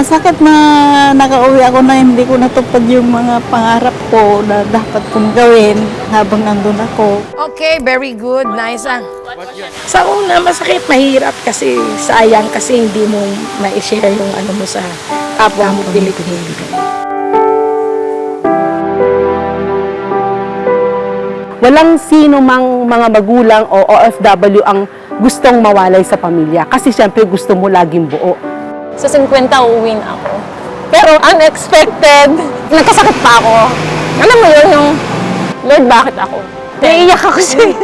Masakit na nakauwi ako na hindi ko natupad yung mga pangarap ko na dapat kong gawin habang nandun ako. Okay, very good. Nice ah. Sa una, masakit, mahirap kasi sayang kasi hindi mo na-share yung ano mo sa kapwa mo Pilipino. Walang sino mang mga magulang o OFW ang gustong mawalay sa pamilya. Kasi syempre gusto mo laging buo. Sa 50, uuwi na ako. Pero unexpected, nagkasakit pa ako. Alam mo yun, yung, Lord, bakit ako? Naiiyak ako siya.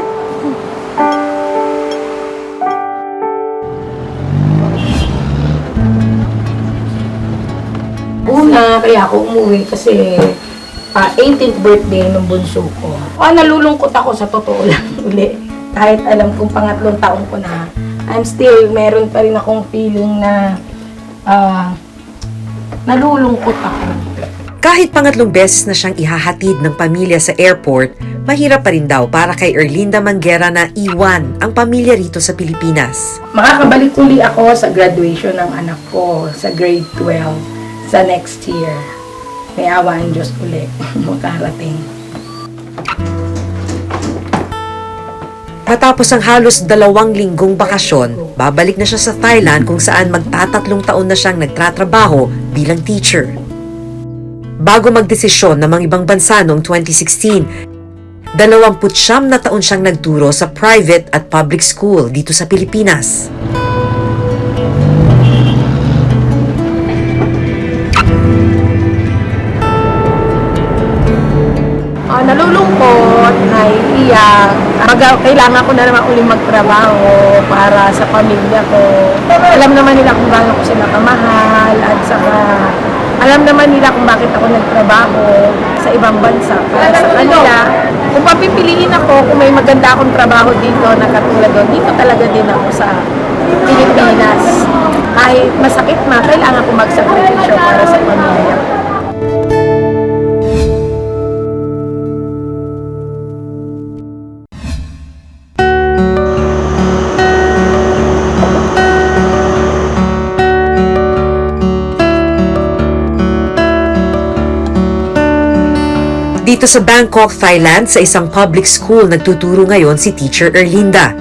Una, kaya ako umuwi kasi ah, 18th birthday ng bunso ko. Ah, nalulungkot ako sa totoo lang uli. Kahit alam kong pangatlong taon ko na, I'm still, meron pa rin akong feeling na ah, nalulungkot ako. Kahit pangatlong beses na siyang ihahatid ng pamilya sa airport, mahirap pa rin daw para kay Erlinda Manguera na iwan ang pamilya rito sa Pilipinas. Makakabalik uli ako sa graduation ng anak ko sa grade 12 sa next year. May awa ang Diyos uli makarating. Matapos ang halos dalawang linggong bakasyon, babalik na siya sa Thailand kung saan magtatatlong taon na siyang nagtratrabaho bilang teacher. Bago magdesisyon ng mga ibang bansa noong 2016, 29 na taon siyang nagturo sa private at public school dito sa Pilipinas. Ah, nalulungkot, naiiyak. Mag- kailangan ko na naman uli magtrabaho para sa pamilya ko. Alam naman nila kung gaano ko sila kamahal at saka alam naman nila kung bakit ako nagtrabaho sa ibang bansa para sa kanila. Kung papipiliin ako, kung may maganda akong trabaho dito na katulad doon, dito talaga din ako sa Pilipinas. Kahit masakit na, kailangan ko magsakripisyo para sa pamilya ko. Dito sa Bangkok, Thailand, sa isang public school, nagtuturo ngayon si Teacher Erlinda.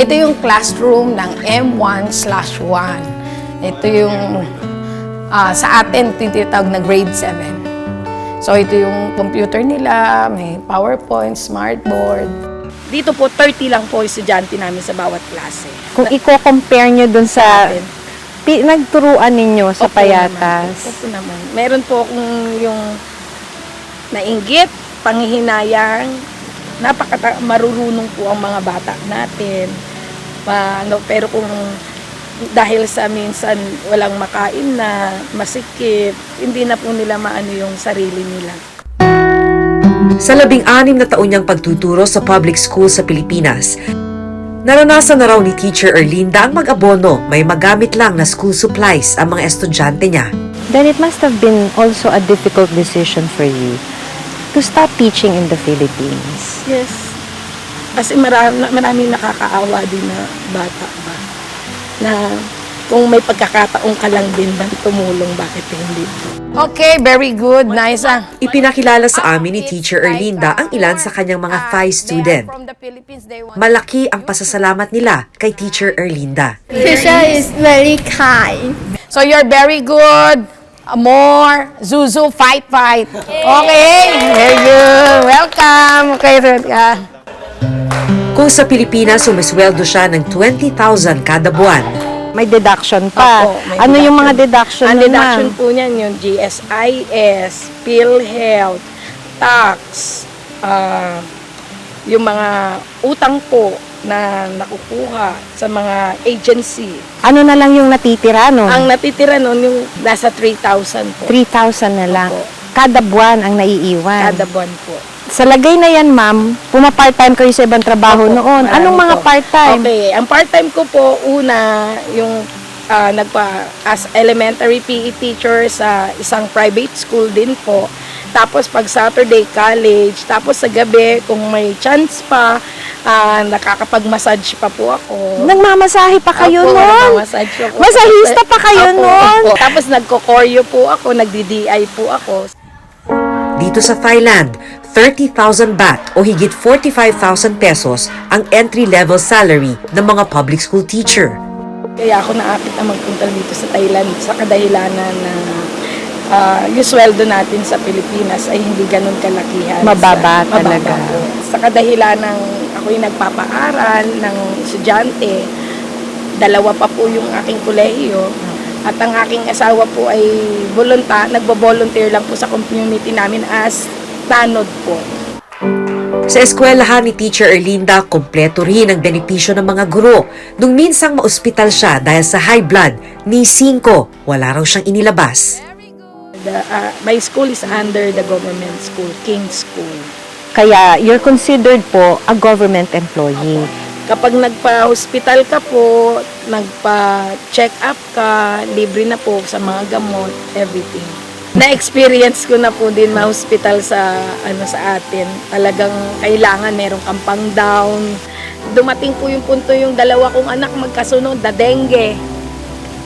Ito yung classroom ng M1 slash 1. Ito yung ah, sa atin tinatawag na grade 7. So ito yung computer nila, may PowerPoint, smartboard. Dito po, 30 lang po estudyante namin sa bawat klase. Kung i-compare nyo dun sa Natin. Pi- nagturuan ninyo sa Opo payatas. Naman. Opo naman. Meron po akong yung nainggit, panghihinayang, napaka marurunong po ang mga bata natin. Pa, ano, pero kung dahil sa minsan walang makain na, masikip, hindi na po nila maano yung sarili nila. Sa labing anim na taon niyang pagtuturo sa public school sa Pilipinas, naranasan na raw ni Teacher Erlinda ang mag-abono, may magamit lang na school supplies ang mga estudyante niya. Then it must have been also a difficult decision for you to stop teaching in the Philippines. Yes. Kasi marami, maraming nakakaawa din na bata ba. Na kung may pagkakataon ka lang din ba tumulong, bakit hindi? Okay, very good. Nice ah. Ipinakilala sa amin ni Teacher Erlinda ang ilan sa kanyang mga Thai student. Malaki ang pasasalamat nila kay Teacher Erlinda. Teacher is very kind. So you're very good. Uh, More. Zuzu, fight, fight. Okay. Very good. Welcome. Okay, third ka. Kung sa Pilipinas sumisweldo siya ng 20,000 kada buwan, May deduction pa. Opo, may ano yung mga deduction. deduction Ang nun, deduction ma'am? po niyan yung GSIS, PhilHealth, tax, ah, yung mga utang po na nakukuha sa mga agency. Ano na lang yung natitira nun? Ang natitira nun yung nasa 3,000 po 3,000 na lang. Opo. Kada buwan ang naiiwan. kada buwan po. Sa lagay na yan, ma'am, puma-part-time kayo sa ibang trabaho Opo, noon. marami Anong mga po. part-time? Okay, ang part-time ko po una yung ah, nagpa as elementary PE teacher sa isang private school din po. Tapos pag Saturday college, tapos sa gabi kung may chance pa Ah, nakakapag-massage pa po ako. Nagmamasahe pa kayo Opo, nun. nagmamassage po ako. Masahista pa kayo Opo, nun. opo. Tapos nagko-choreo po ako, nagdi-DI po ako. Dito sa Thailand, 30,000 baht o higit 45,000 pesos ang entry-level salary ng mga public school teacher. Kaya ako naakit na magpunta dito sa Thailand sa kadahilanan na ah, yung sweldo natin sa Pilipinas ay hindi ganun kalakihan. Mababa sa, talaga. po. Sa kadahilanan ako'y nagpapaaral ng estudyante, dalawa pa po yung aking kolehiyo. At ang aking asawa po ay volunta, nagbo-volunteer lang po sa community namin as tanod po. Sa eskwelahan ni Teacher Erlinda, kompleto rin ang benepisyo ng mga guro. Nung minsang maospital siya dahil sa high blood, ni 5, wala raw siyang inilabas. The, ah, my school is under the government school, King's School. Kaya you're considered po a government employee. Kapag nagpa-hospital ka po, nagpa-check up ka, libre na po sa mga gamot, everything. Na-experience ko na po din ma-hospital sa ano sa atin. Talagang kailangan meron kang pang down. Dumating po yung punto yung dalawa kong anak magkasunod na dengue.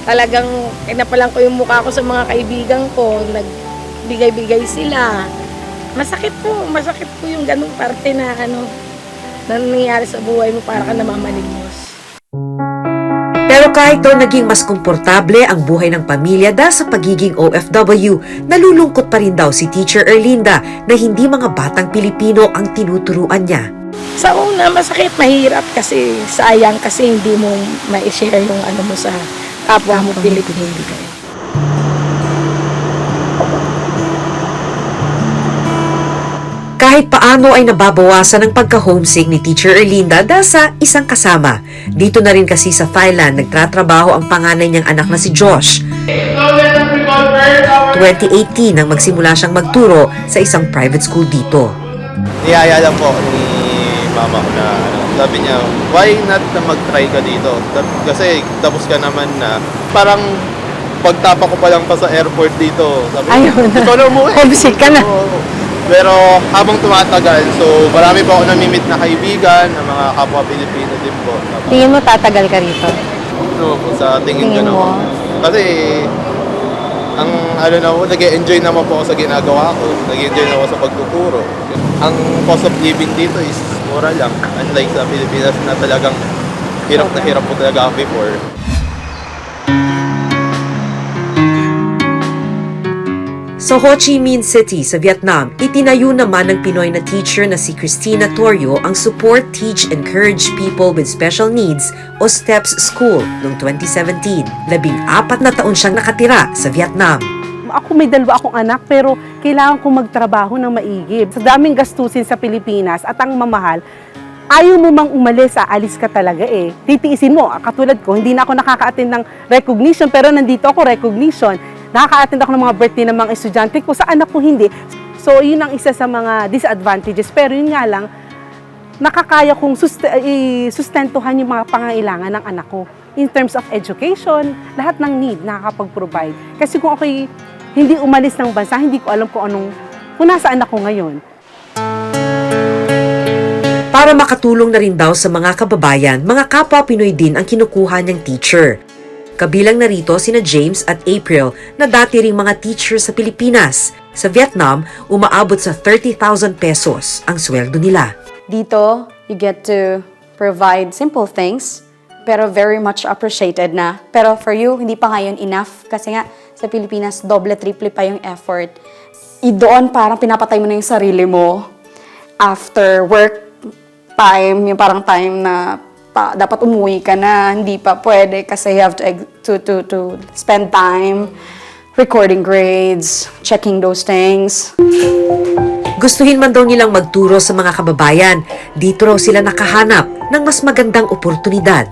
Talagang kinapalang ko yung mukha ko sa mga kaibigan ko, nagbigay-bigay sila. Masakit po, masakit po yung ganung parte na ano, na nangyayari sa buhay mo para ka namamalimos. Pero kahit daw naging mas komportable ang buhay ng pamilya dahil sa pagiging OFW, nalulungkot pa rin daw si Teacher Erlinda na hindi mga batang Pilipino ang tinuturuan niya. Sa una, masakit, mahirap kasi sayang kasi hindi mo ma-share yung ano mo sa kapwa mo Pilipino. Kahit paano ay nababawasan ang pagka-homesick ni Teacher Erlinda dahil sa isang kasama. Dito na rin kasi sa Thailand nagtratrabaho ang panganay niyang anak na si Josh. 2018 nang magsimula siyang magturo sa isang private school dito. niyaya lang po ni mama ko na ano, sabi niya, why not na mag-try ka dito? Kasi tapos ka naman na parang pagtapa ko pa lang pa sa airport dito. Sabi niya, Ayun na. ikaw na umuwi. Homesick ka na. Oo. Pero habang tumatagal, so marami pa ako namimit na kaibigan, ng mga kapwa Pilipino din po. Tingin mo tatagal ka rito? ano po, sa tingin, Tingin ko mo? naman. Kasi, ang ano na po, nag-enjoy naman po ako sa ginagawa ko. Nag-enjoy na ako sa pagtuturo. Ang cost of living dito is mura lang. Unlike sa Pilipinas na talagang hirap na hirap po talaga ako before. Sa Ho Chi Minh City sa Vietnam, itinayo naman ng Pinoy na teacher na si Christina Torio ang Support, Teach, Encourage People with Special Needs o STEPS School noong 2017. Labing apat na taon siyang nakatira sa Vietnam. Ako may dalawa akong anak pero kailangan kong magtrabaho ng maigi. Sa daming gastusin sa Pilipinas at ang mamahal, ayaw mo mang umalis, aalis ka talaga eh. Titiisin mo, katulad ko, hindi na ako nakaka-attend ng recognition pero nandito ako recognition. Nakaka-attend ako ng mga birthday ng mga estudyante ko, sa anak ko hindi. So yun ang isa sa mga disadvantages. Pero yun nga lang, nakakaya kong i- sustentuhan yung mga pangailangan ng anak ko. In terms of education, lahat ng need nakakapag-provide. Kasi kung ako'y hindi umalis ng bansa, hindi ko alam kung anong, kung nasaan ako ngayon. Para makatulong na rin daw sa mga kababayan, mga kapwa Pinoy din ang kinukuha niyang teacher. Kabilang narito sina James at April na dati ring mga teacher sa Pilipinas. Sa Vietnam, umaabot sa 30,000 pesos ang sweldo nila. Dito, you get to provide simple things, pero very much appreciated na. Pero for you, hindi pa ngayon enough kasi nga sa Pilipinas, doble, triple pa yung effort. I doon parang pinapatay mo na yung sarili mo after work time, yung parang time na pa, dapat umuwi ka na, hindi pa pwede kasi you have to, to, to, to spend time recording grades, checking those things. Gustuhin man daw nilang magturo sa mga kababayan, dito raw sila nakahanap ng mas magandang oportunidad.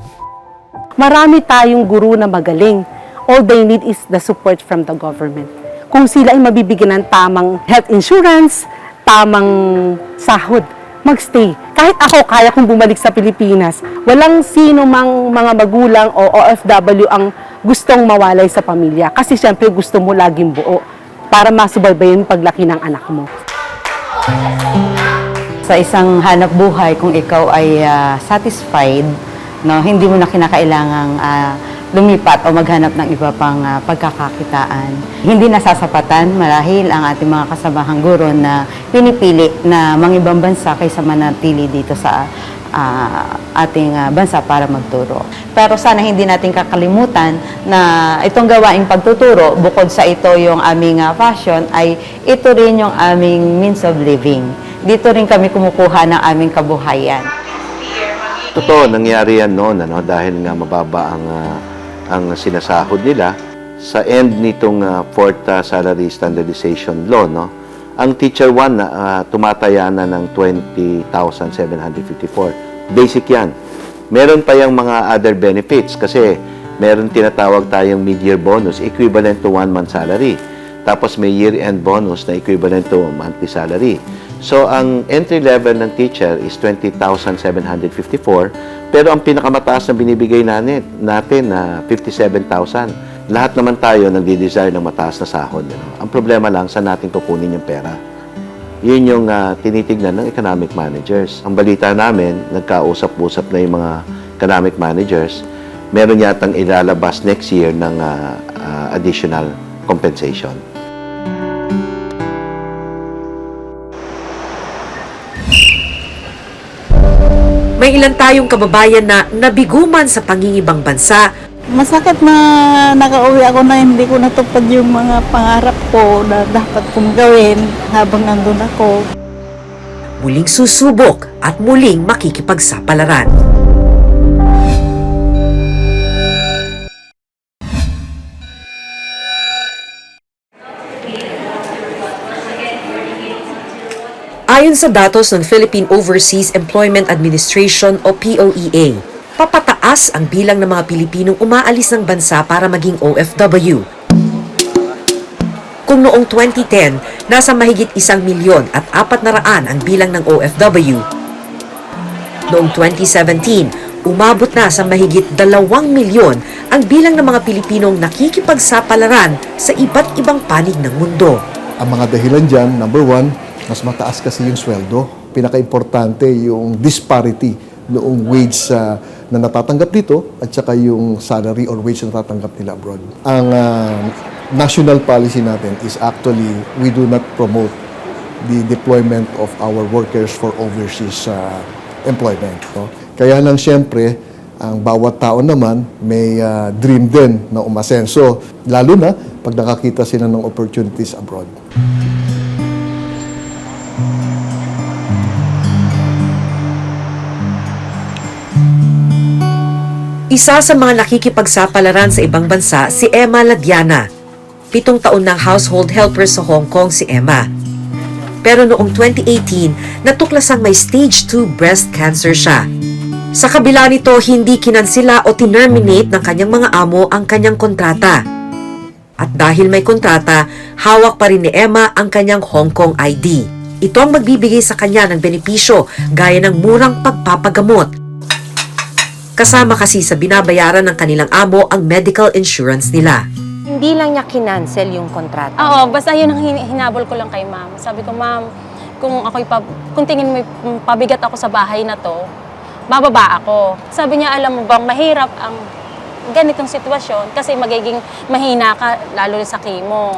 Marami tayong guru na magaling. All they need is the support from the government. Kung sila ay mabibigyan ng tamang health insurance, tamang sahod, magstay. Kahit ako, kaya kong bumalik sa Pilipinas. Walang sino mang mga magulang o OFW ang gustong mawalay sa pamilya. Kasi siyempre gusto mo laging buo para masubaybayin yung paglaki ng anak mo. Sa isang hanap buhay, kung ikaw ay ah, satisfied, no, hindi mo na kinakailangang ah, lumipat o maghanap ng iba pang ah, pagkakakitaan. Hindi nasasapatan marahil ang ating mga kasamahang guro na pinipili na mangibang bansa kaysa manatili dito sa ah, ating ah, bansa para magturo. Pero sana hindi natin kakalimutan na itong gawaing pagtuturo, bukod sa ito yung aming ah, passion, ay ito rin yung aming means of living. Dito rin kami kumukuha ng aming kabuhayan. Totoo, nangyari yan noon ano, dahil nga mababa ang, ah, ang sinasahod nila. Sa end nitong ah, Fourth ah, Salary Standardization Law, no, ang Teacher 1 na ah, tumataya na ng 20,754. Basic yan. Meron pa yung mga other benefits kasi meron tinatawag tayong mid-year bonus equivalent to one month salary. Tapos may year-end bonus na equivalent to monthly salary. So, ang entry level ng teacher is 20,754 pero ang pinakamataas na binibigay natin, natin na 57,000. Lahat naman tayo nagdi-desire ng mataas na sahod. Ano? Ang problema lang, saan natin kukunin yung pera? Yun yung ah, tinitignan ng economic managers. Ang balita namin, nagkausap-usap na yung mga economic managers, meron yatang ilalabas next year ng ah, ah, additional compensation. May ilan tayong kababayan na nabiguman sa pangingibang bansa Masakit na nakauwi ako na hindi ko natupad yung mga pangarap ko na dapat kong gawin habang nandun ako. muling susubok at muling makikipagsapalaran. Ayon sa datos ng Philippine Overseas Employment Administration o POEA, papataas ang bilang ng mga Pilipinong umaalis ng bansa para maging OFW. Kung noong 2010, nasa mahigit isang milyon at apat na raan ang bilang ng OFW. Noong 2017, umabot na sa mahigit dalawang milyon ang bilang ng mga Pilipinong nakikipagsapalaran sa iba't ibang panig ng mundo. Ang mga dahilan dyan, number one, mas mataas kasi yung sweldo. Pinaka-importante yung disparity noong wage ah, na natatanggap dito at saka yung salary or wage na natatanggap nila abroad. Ang ah, national policy natin is actually we do not promote the deployment of our workers for overseas ah, employment. No? Kaya lang siyempre, ang bawat tao naman may ah, dream din na umasenso, lalo na pag nakakita sila ng opportunities abroad. Isa sa mga nakikipagsapalaran sa ibang bansa si Emma Ladiana. Pitong taon ng household helper sa Hong Kong si Emma. Pero noong 2018, natuklasang may stage 2 breast cancer siya. Sa kabila nito, hindi kinansila o tinerminate ng kanyang mga amo ang kanyang kontrata. At dahil may kontrata, hawak pa rin ni Emma ang kanyang Hong Kong ID. Ito ang magbibigay sa kanya ng benepisyo gaya ng murang pagpapagamot Kasama kasi sa binabayaran ng kanilang amo ang medical insurance nila. Hindi lang niya kinancel yung kontrata. Oo, basta yun ang hin- hinabol ko lang kay ma'am. Sabi ko, ma'am, kung ako'y pab- kung tingin mo pabigat ako sa bahay na to, bababa ako. Sabi niya, alam mo bang mahirap ang ganitong sitwasyon kasi magiging mahina ka lalo sa chemo.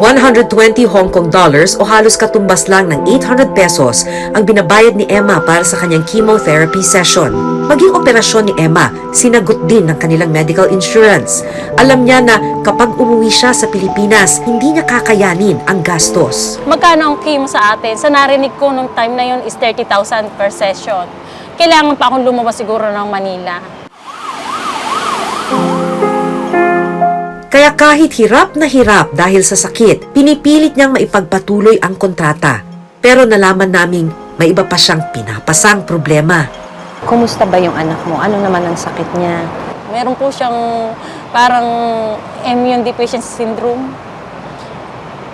120 Hong Kong dollars o halos katumbas lang ng 800 pesos ang binabayad ni Emma para sa kanyang chemotherapy session. Maging operasyon ni Emma, sinagot din ng kanilang medical insurance. Alam niya na kapag umuwi siya sa Pilipinas, hindi niya kakayanin ang gastos. Magkano ang chemo sa atin? Sa narinig ko nung time na yun is 30,000 per session. Kailangan pa akong lumabas siguro ng Manila. Kaya kahit hirap na hirap dahil sa sakit, pinipilit niyang maipagpatuloy ang kontrata. Pero nalaman naming may iba pa siyang pinapasang problema. Kumusta ba yung anak mo? Ano naman ang sakit niya? Meron po siyang parang immune deficiency syndrome.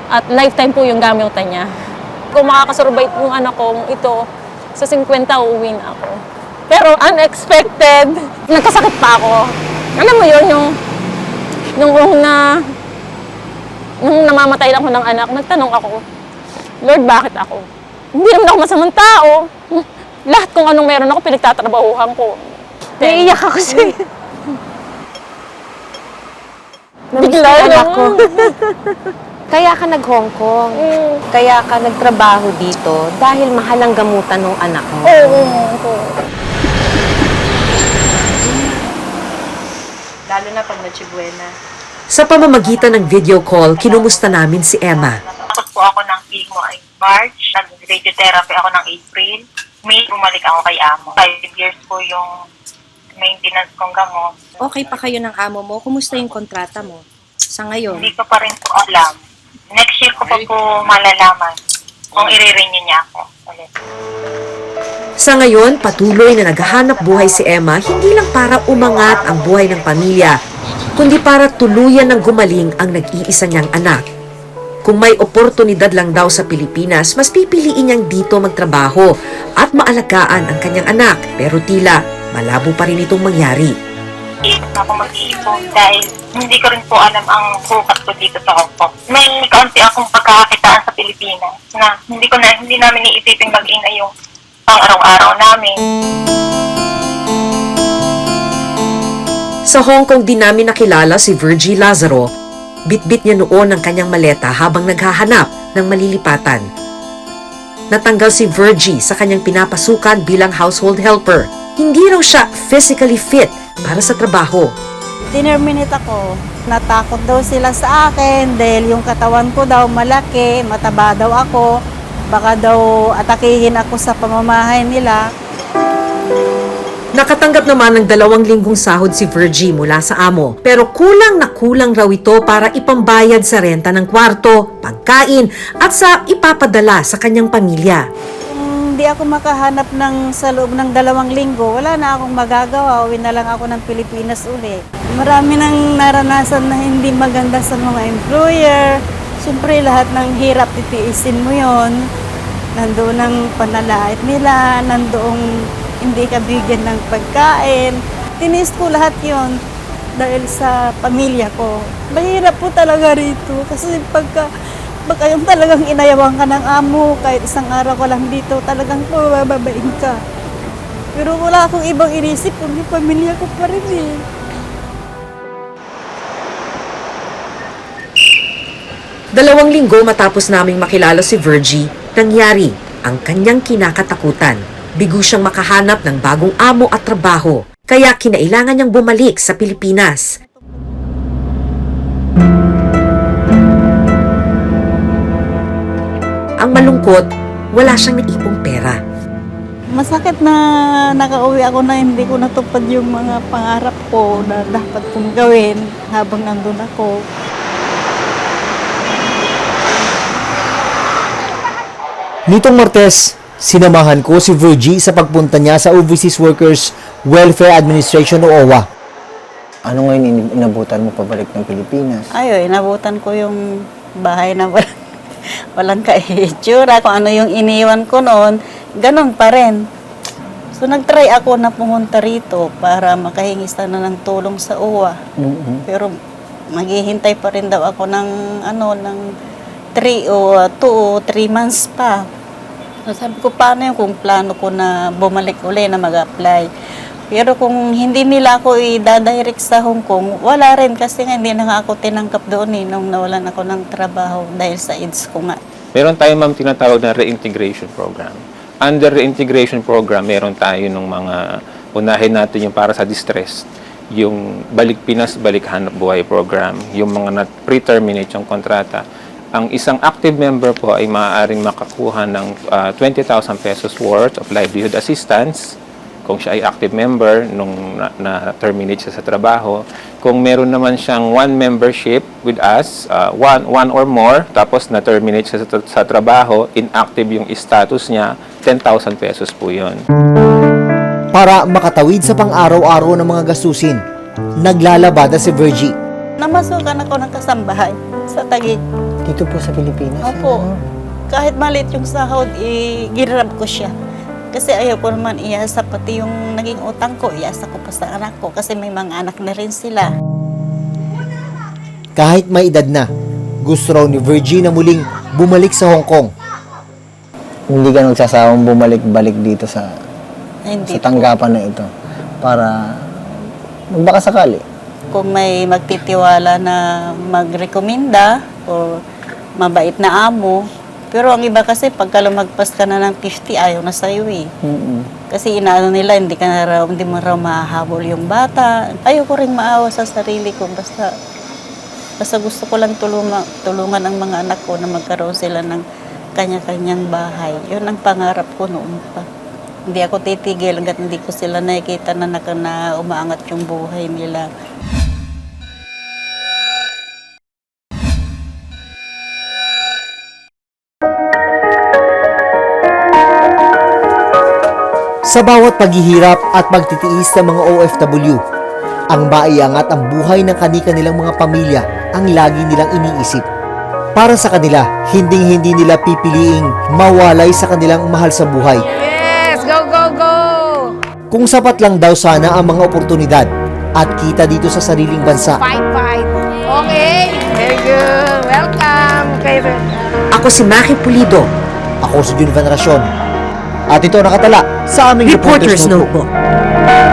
At lifetime po yung gamutan niya. Kung makakasurvive yung anak ko ito, sa 50 uuwi na ako. Pero unexpected, nagkasakit pa ako. Alam mo yun, yung nung una, nung namamatay ako ng anak, nagtanong ako, Lord, bakit ako? Hindi naman ako masamang tao. Lahat kung anong meron ako, pinagtatrabahuhan ko. Naiiyak ako sa'yo. Bigla Namiss ko lang. ako. Kaya ka nag-Hong Kong. Kaya ka nagtrabaho dito dahil mahal ang gamutan ng anak mo. Oo. Lalo na pag nachibuena. Sa pamamagitan ng video call, kinumusta namin si Emma. Tapos po ako ng chemo ay March, nag-radiotherapy ako ng April. May bumalik ako kay Amo. Five years po yung maintenance kong gamot. Okay pa kayo ng amo mo? Kumusta yung kontrata mo sa ngayon? Hindi ko pa rin po alam. Next year ko pa po malalaman kung i-renew niya ako ulit. Sa ngayon, patuloy na naghahanap buhay si Emma hindi lang para umangat ang buhay ng pamilya, kundi para tuluyan ng gumaling ang nag-iisa niyang anak. Kung may oportunidad lang daw sa Pilipinas, mas pipiliin niyang dito magtrabaho at maalagaan ang kanyang anak. Pero tila, malabo pa rin itong mangyari. Iisip ako mag-iipon dahil hindi ko rin po alam ang bukas ko dito sa Hong Kong. May kaunti akong pagkakakitaan sa Pilipinas na hindi ko na hindi namin iisipin mag-ina yung pang araw-araw namin. Sa Hong Kong din namin nakilala si Virgie Lazaro. Bitbit niya noon ang kanyang maleta habang naghahanap ng malilipatan. Natanggal si Virgie sa kanyang pinapasukan bilang household helper. Hindi raw siya physically fit para sa trabaho. Tinerminate ako. Natakot daw sila sa akin dahil yung katawan ko daw malaki, mataba daw ako. Baka daw atakihin ako sa pamamahay nila. Nakatanggap naman ng dalawang linggong sahod si Virgie mula sa amo. Pero kulang na kulang raw ito para ipambayad sa renta ng kwarto, pagkain, at sa ipapadala sa kanyang pamilya. Kung hindi ako makahanap ng sa loob ng dalawang linggo, wala na akong magagawa. Uwi na lang ako ng Pilipinas uli. Marami nang naranasan na hindi maganda sa mga employer. Siyempre, lahat ng hirap titiisin mo yon. Nandoon ang panalait nila, nandoong hindi ka bigyan ng pagkain. Tinis ko lahat yon dahil sa pamilya ko. Mahirap po talaga rito kasi pagka baka yung talagang inayawan ka ng amo kahit isang araw ka lang dito, talagang pabababain ka. Pero wala akong ibang inisip kundi pamilya ko pa rin eh. Dalawang linggo matapos naming makilala si Virgie, nangyari ang kanyang kinakatakutan. Bigo siyang makahanap ng bagong amo at trabaho, kaya kinailangan niyang bumalik sa Pilipinas. Ang malungkot, wala siyang naipong pera. Masakit na nakauwi ako na hindi ko natupad yung mga pangarap ko na dapat kong gawin habang nandun ako. Nitong Martes, sinamahan ko si Virgie sa pagpunta niya sa Overseas Workers Welfare Administration o OWA. Ano ngayon in- inabutan mo pabalik ng Pilipinas? Ayo, inabutan ko yung bahay na walang, walang kaitsura. Kung ano yung iniwan ko noon, ganun pa rin. So nagtry ako na pumunta rito para makahingi sana ng tulong sa uwa. Pero maghihintay pa rin daw ako ng ano ng 3 o 2 o 3 months pa. So sabi ko paano yung kung plano ko na bumalik uli na mag-apply. Pero kung hindi nila ako i-direct sa Hong Kong, wala rin kasi nga hindi na nga ako tinangkap doon eh nung nawalan ako ng trabaho dahil sa AIDS ko nga. Meron tayo ma'am tinatawag na reintegration program. Under reintegration program, meron tayo ng mga, unahin natin yung para sa distress, yung Balik Pinas, Balik Hanap Buhay program, yung mga na pre-terminate yung kontrata. Ang isang active member po ay maaaring makakuha ng ah, 20,000 pesos worth of livelihood assistance kung siya ay active member nung na- na-terminate siya sa trabaho. Kung meron naman siyang one membership with us, uh, one, one or more, tapos na-terminate siya sa, sa trabaho, inactive yung status niya, 10,000 pesos po yun. Para makatawid sa pang-araw-araw ng mga gastusin, naglalabada si Virgie. Namasukan ako ng kasambahay sa Taguig. Dito po sa Pilipinas? Opo. Kahit maliit yung sahod, i-girab ko siya. Kasi ayaw ko naman iasa pati yung naging utang ko, iasa ko pa sa anak ko kasi may mga anak na rin sila. Kahit may edad na, gusto raw ni Virgie na muling bumalik sa Hong Kong. hindi ka nagsasawang bumalik-balik dito sa Hindi sa tanggapan na ito para magbaka sakali. kung may magtitiwala na magrekomenda o mabait na amo. Pero ang iba kasi pagka lumagpas ka na ng 50, ayaw na sa'yo eh. Mm-mm. Kasi inaano nila, hindi ka na raw, hindi mo raw mahahabol yung bata. Ayoko rin maawa sa sarili ko. Basta, basta gusto ko lang tulungan, tulungan ang mga anak ko na magkaroon sila ng kanya-kanyang bahay. Yun ang pangarap ko noon pa. Hindi ako titigil hanggat hindi ko sila nakikita na, naka, na umaangat yung buhay nila. Sa bawat paghihirap at pagtitiis ng mga OFW, ang maiangat ang buhay ng kani-kanilang mga pamilya ang lagi nilang iniisip. Para sa kanila, hinding-hindi nila pipiliing mawalay sa kanilang mahal sa buhay. Yes! Go, go, go! Kung sapat lang daw sana ang mga oportunidad at kita dito sa sariling bansa. Fight, fight. Okay. Very good. Welcome. Kay Ako si Maki Pulido. Ako si Jun Veneracion. At ito nakatala sa aming Reporter's Notebook. Notebook.